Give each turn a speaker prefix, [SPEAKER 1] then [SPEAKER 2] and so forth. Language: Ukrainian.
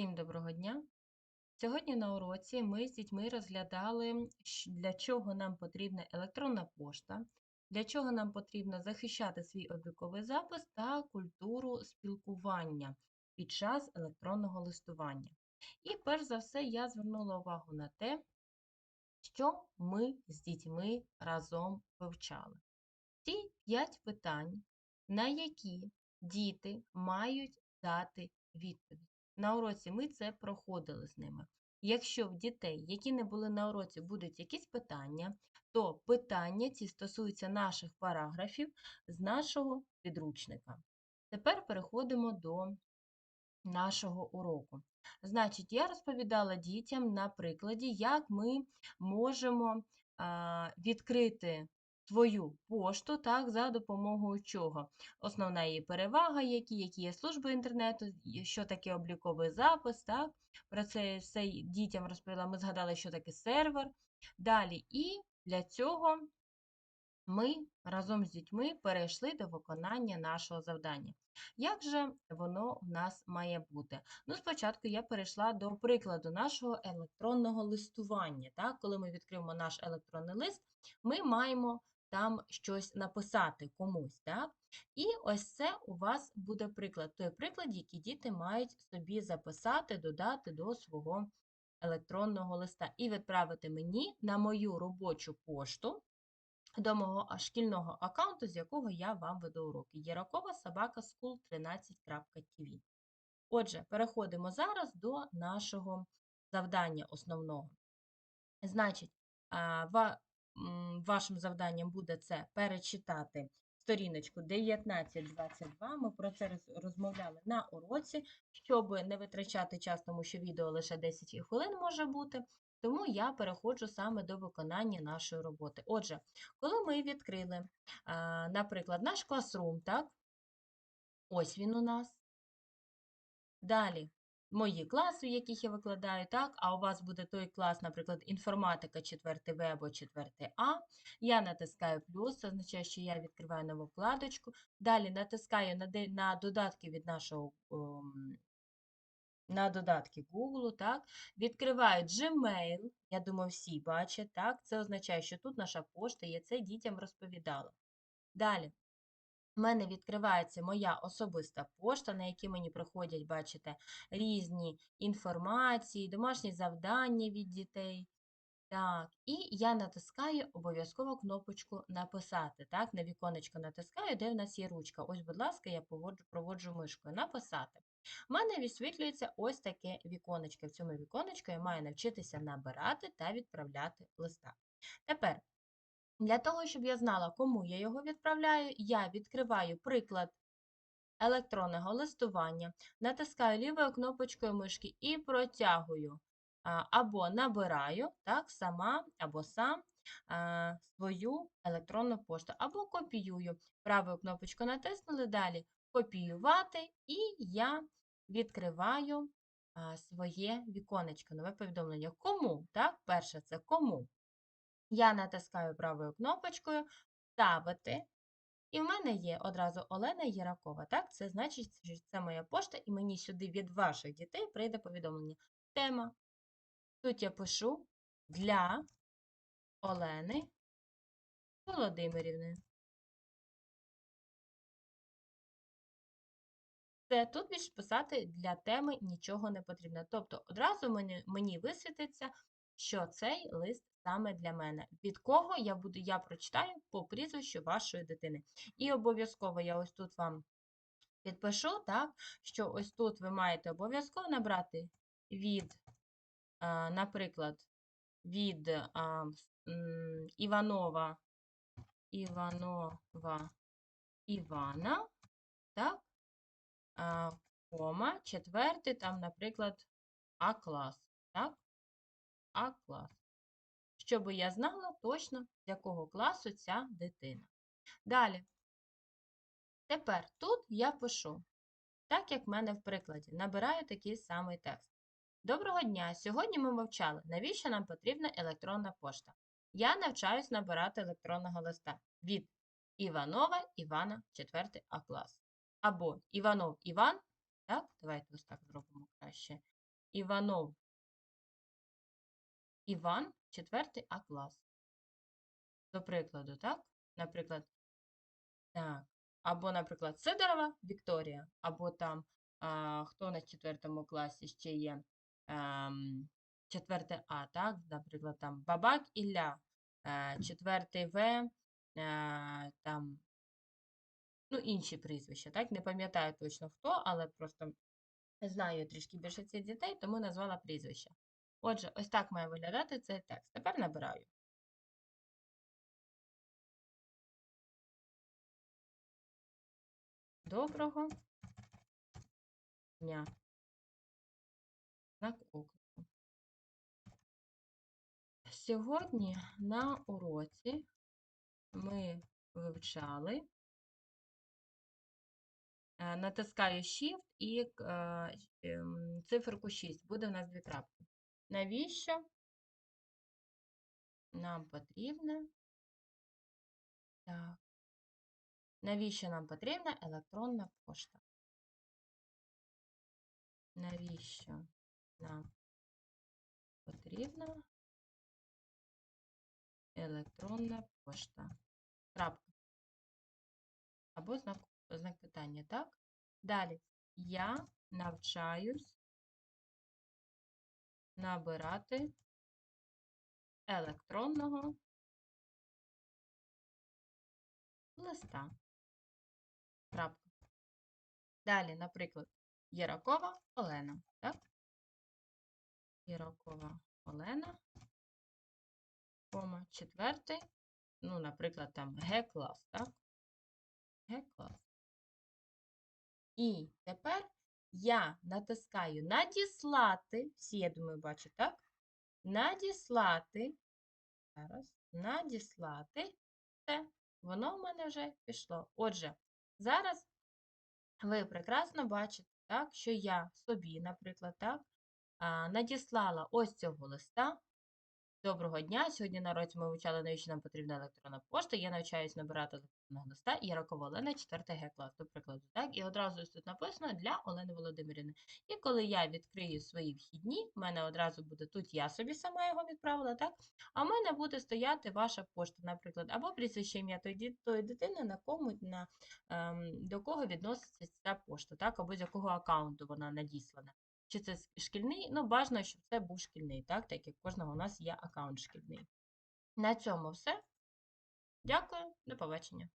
[SPEAKER 1] Всім доброго дня! Сьогодні на уроці ми з дітьми розглядали, для чого нам потрібна електронна пошта, для чого нам потрібно захищати свій обліковий запис та культуру спілкування під час електронного листування. І перш за все я звернула увагу на те, що ми з дітьми разом вивчали. Ці п'ять питань, на які діти мають дати відповідь. На уроці ми це проходили з ними. Якщо в дітей, які не були на уроці, будуть якісь питання, то питання ці стосуються наших параграфів з нашого підручника. Тепер переходимо до нашого уроку. Значить, я розповідала дітям на прикладі, як ми можемо відкрити свою пошту так, за допомогою чого. Основна її перевага, які, які є служби інтернету, що таке обліковий запис. Так? Про це все дітям розповіла. Ми згадали, що таке сервер. Далі, і для цього ми разом з дітьми перейшли до виконання нашого завдання. Як же воно в нас має бути? Ну, спочатку я перейшла до прикладу нашого електронного листування. Так? Коли ми відкриємо наш електронний лист, ми маємо там щось написати комусь. Так? І ось це у вас буде приклад, той приклад, який діти мають собі записати, додати до свого електронного листа і відправити мені на мою робочу пошту до мого шкільного аккаунту, з якого я вам веду уроки. Єракова собака school 13.tv. Отже, переходимо зараз до нашого завдання основного. Значить, вашим завданням буде це перечитати сторіночку 19.22. Ми про це розмовляли на уроці, щоб не витрачати час, тому що відео лише 10 хвилин може бути. Тому я переходжу саме до виконання нашої роботи. Отже, коли ми відкрили, наприклад, наш класрум, так? Ось він у нас. Далі мої класи, яких я викладаю, так, а у вас буде той клас, наприклад, інформатика 4 В або 4 А. Я натискаю плюс, це означає, що я відкриваю нову вкладочку. Далі натискаю на, додатки від нашого на додатки Google, так, відкриваю Gmail, я думаю, всі бачать, так, це означає, що тут наша пошта, я це дітям розповідала. Далі, в мене відкривається моя особиста пошта, на якій мені приходять, бачите, різні інформації, домашні завдання від дітей. Так, і я натискаю обов'язково кнопочку Написати. Так, на віконечко натискаю, де в нас є ручка. Ось, будь ласка, я поводжу, проводжу мишкою Написати. У мене висвітлюється ось таке віконечко. В цьому віконечку я маю навчитися набирати та відправляти листа. Тепер, для того, щоб я знала, кому я його відправляю, я відкриваю приклад електронного листування, натискаю лівою кнопочкою мишки і протягую або набираю так, сама або сам свою електронну пошту, або копіюю. Правою кнопочкою натиснули далі копіювати, і я відкриваю своє віконечко, нове повідомлення. Кому? Так, перше це кому. Я натискаю правою кнопочкою Ставити. І в мене є одразу Олена Єракова. Так, це значить, що це моя пошта, і мені сюди від ваших дітей прийде повідомлення. Тема. Тут я пишу для Олени Володимирівни. Це тут більше писати для теми нічого не потрібно. Тобто одразу мені, мені висвітиться, що цей лист саме для мене. Від кого я буду, я прочитаю по прізвищу вашої дитини. І обов'язково я ось тут вам підпишу, так, що ось тут ви маєте обов'язково набрати від, наприклад, від а, Іванова, Іванова Івана, так, а, кома, четвертий, там, наприклад, А-клас, так? А-клас. Щоб я знала точно, з якого класу ця дитина. Далі. Тепер тут я пишу, так як в мене в прикладі, набираю такий самий текст. Доброго дня! Сьогодні ми мовчали, навіщо нам потрібна електронна пошта. Я навчаюсь набирати електронного листа від Іванова Івана 4 А клас. Або Іванов Іван, так, давайте ось так зробимо краще. Іванов. Іван, 4 А клас. До прикладу, так? Наприклад, так. Або, наприклад, Сидорова Вікторія, або там, а, хто на 4 класі ще є, 4 А, так? Наприклад, там Бабак Ілля, е, 4 В, е, там, ну, інші прізвища, так? Не пам'ятаю точно хто, але просто знаю трішки більше цих дітей, тому назвала прізвище. Отже, ось так має виглядати цей текст. Тепер набираю. Доброго дня. Знак оклику. Сьогодні на уроці ми вивчали, е, натискаю Shift і е, ем, циферку 6. Буде у нас дві крапки. Навіщо нам потрібна? Так. Навіщо нам потрібна електронна пошта? Навіщо нам потрібна електронна пошта? Крапка. Або знак, знак питання, так? Далі. Я навчаюсь набирати електронного листа. Крапка. Далі, наприклад, Єракова Олена. Так? Єракова Олена. Кома, четвертий. Ну, наприклад, там Г-клас, так? Г-клас. І тепер я натискаю надіслати. Всі, я думаю, бачать, так? Надіслати. Зараз. Надіслати. Все. Воно в мене вже пішло. Отже, зараз ви прекрасно бачите, так, що я собі, наприклад, так, надіслала ось цього листа. Доброго дня! Сьогодні на році ми вивчали, навіщо нам потрібна електронна пошта. Я навчаюсь набирати електронного листа Яракова Олена, 4 Г клас, до прикладу. Так? І одразу тут написано для Олени Володимирівни. І коли я відкрию свої вхідні, в мене одразу буде тут я собі сама його відправила, так? а в мене буде стояти ваша пошта, наприклад, або прізвище ім'я тої, тої дитини, на кому, на, ем, до кого відноситься ця пошта, так? або з якого аккаунту вона надіслана. Чи це шкільний? Ну, бажано, щоб це був шкільний, так, так як кожного у нас є аккаунт шкільний. На цьому все. Дякую, до побачення.